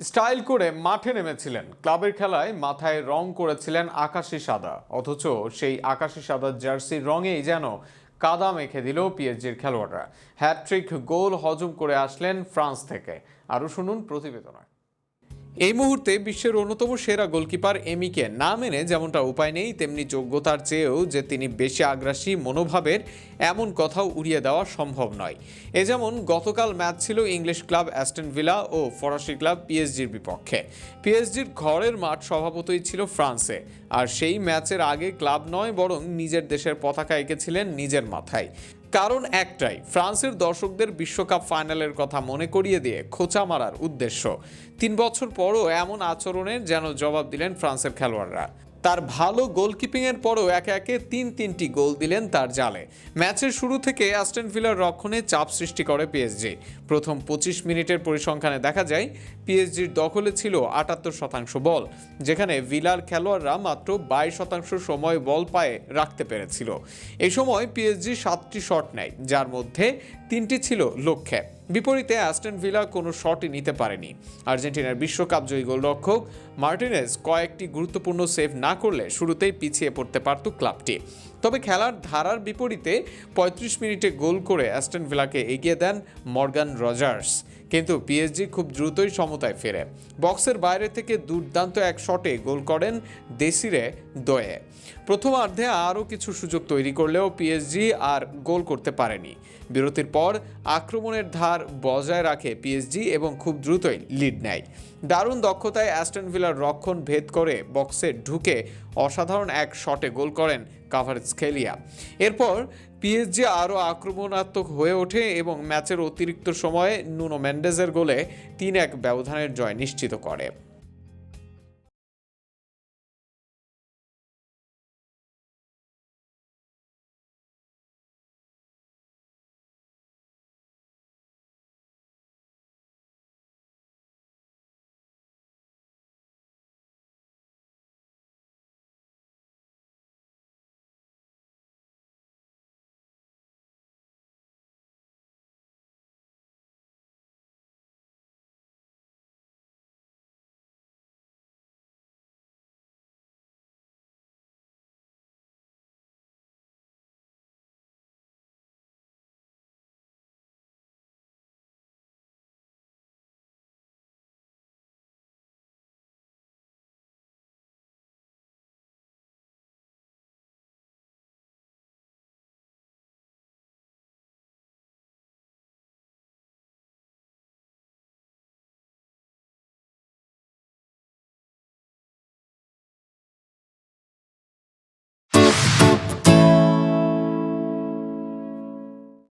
Style করে মাঠে নেমেছিলেন। ক্লাবের খেলায় মাথায় রং করেছিলেন আকাশি সাদা। অথচ সেই আকাশি সাদা জার্সির রঙেই যেন কাদা মেখে দিল পিএসজির খেলোয়াড়রা। হ্যাট্রিক গোল হজম করে আসলেন ফ্রান্স থেকে। আরও শুনুন প্রতিবেদনায়। এই মুহূর্তে বিশ্বের অন্যতম সেরা গোলকিপার এমিকে না মেনে যেমনটা উপায় নেই, তেমনি যোগ্যতার চেয়েও যে তিনি বেশি আগ্রাসী মনোভাবের এমন কথাও উড়িয়ে দেওয়া সম্ভব নয়। এ যেমন গতকাল ম্যাচ ছিল ইংলিশ ক্লাব অ্যাস্টন ভিলা ও ফরাসি ক্লাব পিএসজির বিপক্ষে। পিএসজির ঘরের মাঠ স্বভাবতই ছিল ফ্রান্সে, আর সেই ম্যাচের আগে ক্লাব নয়, বরং নিজের দেশের পতাকা এঁকেছিলেন নিজের মাথায়। কারণ একটাই, ফ্রান্সের দর্শকদের বিশ্বকাপ ফাইনালের কথা মনে করিয়ে দিয়ে খোঁচা মারার উদ্দেশ্য। তিন বছর পরও এমন আচরণের যেন জবাব দিলেন ফ্রান্সের খেলোয়াড়রা। তার ভালো গোলকিপিংয়ের পরও একে একে তিন তিনটি গোল দিলেন তার জালে। ম্যাচের শুরু থেকে অ্যাস্টন ভিলার রক্ষণে চাপ সৃষ্টি করে পিএসজি প্রথম পঁচিশ মিনিটের পরিসংখ্যানে দেখা যায় পিএসজির দখলে ছিল আটাত্তর শতাংশ বল, যেখানে ভিলার খেলোয়াড়রা মাত্র বাইশ শতাংশ সময় বল পায়ে রাখতে পেরেছিল। এ সময় পিএসজি সাতটি শট নেয়, যার মধ্যে তিনটি ছিল লক্ষ্যে। বিপরীতে অ্যাস্টন ভিলা কোনো শটই নিতে পারেনি। আর্জেন্টিনার বিশ্বকাপ জয়ী গোলরক্ষক মার্টিনেস কয়েকটি গুরুত্বপূর্ণ সেভ না করলে শুরুতেই পিছিয়ে পড়তে পারত ক্লাবটি। তবে খেলার ধারার বিপরীতে পঁয়ত্রিশ মিনিটে গোল করে অ্যাস্টন ভিলাকে এগিয়ে দেন মর্গান রজার্স। কিন্তু পিএসজি খুব দ্রুতই সমতায় ফেরে। বক্সের বাইরে থেকে দুর্দান্ত এক শটে গোল করেন দেসিরে দয়ে। প্রথমার্ধে আরও কিছু সুযোগ তৈরি করলেও পিএসজি আর গোল করতে পারেনি। বিরতির পর আক্রমণের ধার বজায় রাখে পিএসজি এবং খুব দ্রুতই লিড নেয়। দারুণ দক্ষতায় অ্যাস্টন ভিলার রক্ষণ ভেদ করে বক্সে ঢুকে অসাধারণ এক শটে গোল করেন কাভারেজ খেলিয়া। এরপর পিএসজি আরও আক্রমণাত্মক হয়ে ওঠে এবং ম্যাচের অতিরিক্ত সময়ে নুনো ম্যান্ডেজের গোলে তিন এক ব্যবধানের জয় নিশ্চিত করে।